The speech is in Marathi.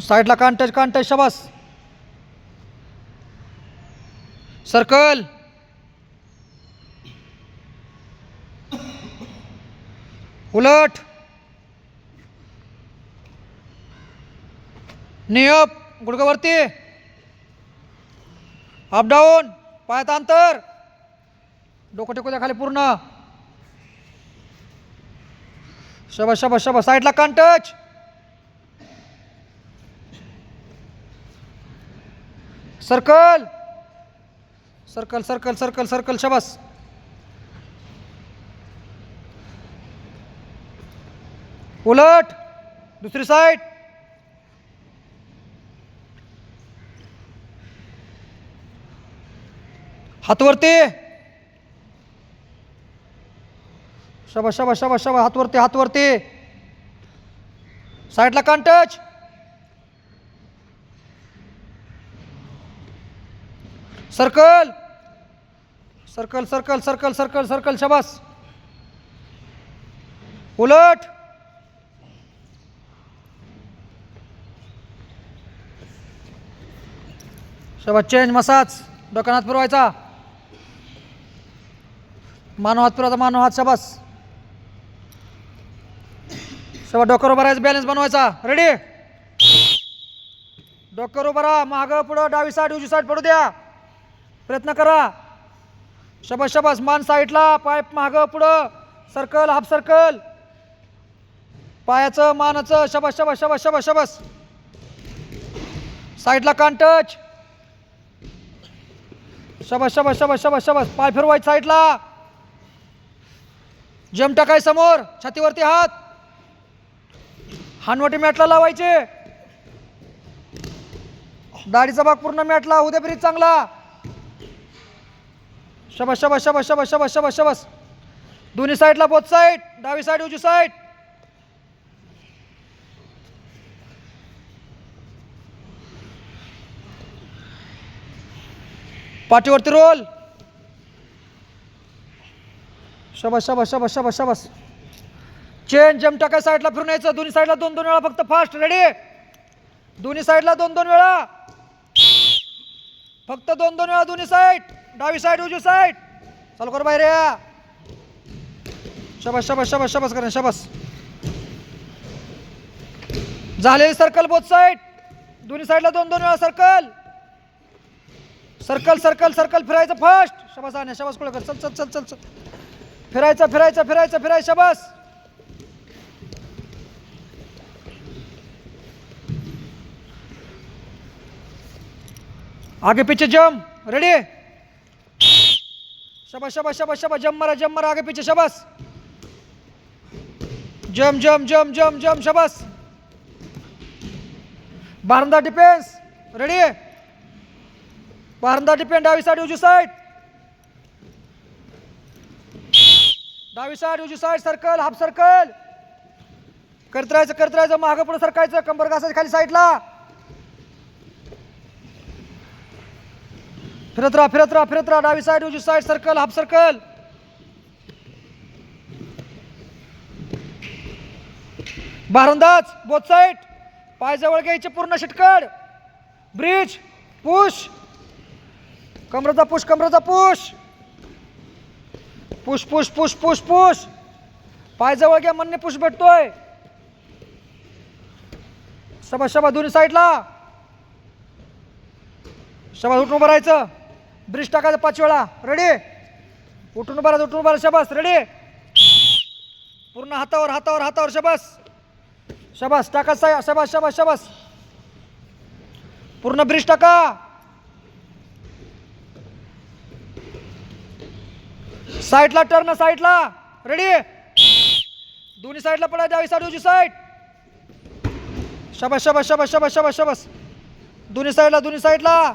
साईडला कांटच कांटच शबास. सर्कल. उलट. नियप गुडघ्यावरती. अप डाऊन पायात अंतर. डोकं टेकू द्या खाली पूर्ण. शबा शबा शबा साईडला कांटच circle. Circle circle circle circle शबास. उलट. दुसरी साईड हातवरती. शबा शबा शबा शबा हातवरती हातवरती. साईडला कांटच circle! Circle circle circle circle circle शबास! उलट! शबास चेंज मसाज! डोक्यात हात फिरवायचा! मानव हात फिरवायचा मानव हात शबास! शबा डोक्यावर उभा बॅलन्स बनवायचा! रेडी डोक्यावर उभा राहा मागं पुढं डावी साईड उजवी साईड पडू द्या! प्रयत्न करा. शबस शबस मान साईडला पाय मागं पुढं. सर्कल हाफ सर्कल पायाचं मानाचं शबस शबस शबस शबस शबस. साईडला कान टच शबस शबस शबस शबस शबस. पाय फिरवायचे साईडला जम टाकाय समोर. छातीवरती हात. हानवटी मॅटला लावायचे. दाढीचा भाग पूर्ण मॅटला उद्या ब्रिज चांगला. शबास शबास शबास शबास शबास शबास शबास. दोन्ही साईडला बोथ साईड डावी साईड उजवी साईड पाठीवरती रोल शबास शबास शबास शबास शबास. चेन जम टाका साईडला फिरून यायचं. दोन्ही साईडला दोन दोन वेळा फक्त फास्ट रेडी दोन्ही साईडला दोन दोन वेळा. फक्त दोन दोन वेळा दोन्ही साईड डावी साईड उजवी साईड चालू कर बाहेर या. शबस शबस शबस शबस करा शबस. झालेली सर्कल बोथ साईड दोन्ही साईडला दोन दोन वेळा सर्कल सर्कल सर्कल सर्कल फिरायचं फर्स्ट शबास आणि शबास कुळकर कर? चल चल चल चल चल. फिरायचं फिरायचं फिरायचं फिरायचं शबास. आगे पीछे जम रेडी शबा शबा शबा शबा जम मारा जम मारा आगे पीछे शबस। जम जम जम जम जम शबस। बारंदा डिफेन्स रेडी बारंदा डिफेन्स डावी साइड उजू साइड डावी साइड उजू साइड सर्कल हाफ सर्कल करत राहायचं करत राहायचं मागं पुढे सरकायचं कंबर घासायचं खाली साईडला फिरत राहा फिरत राहा फिरत राहा. डावी साईड उजवी साईड सर्कल हाफ सर्कल बारंदाज बोथ साईड पाय जवळ घ्यायचे पूर्ण शिटकड. ब्रिज पुश कमरेचा पुश कमरेचा push push push push push push पाय जवळ घ्या म्हणणे पुश भेटतोय. शबा शबा दोन्ही साईडला शबा उठून उभं राहायचं. ब्रिज टाकायचा पाच वेळा. रेडी उठून बरा उठून बरा शबास. रेडी पूर्ण हातावर हातावर हातावर शबास. शबास टाका साय शबास शबास शबास. पूर्ण ब्रिज टाका. साईडला टर्न साईडला रेडी दोन्ही साईडला पडा द्यावी साईड उजवी साईड शबास शबास शबास शबास शबास शबास. दोन्ही साईडला दोन्ही साईडला